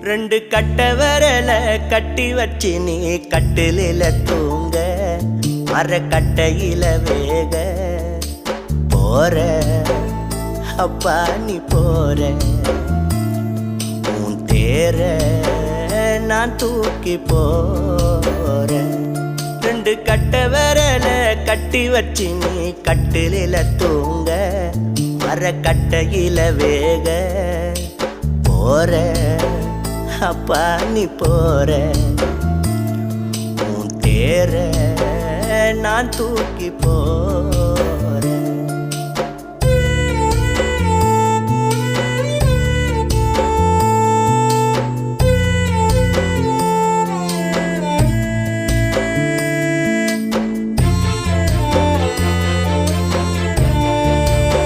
ரெண்டு கட்ட வரல கட்டி வச்சு நீ கட்டிலில தூங்க. மர கட்டையில வேக போற. அப்பா நீ போற. உன் தேர நான் தூக்கி போறேன் ரெண்டு கட்ட வரல கட்டி வச்சு நீ கட்டிலில தூங்க. அறக்கட்டையில வேக போற. அப்பா நீ போற. உன் தேர நான் தூக்கி போ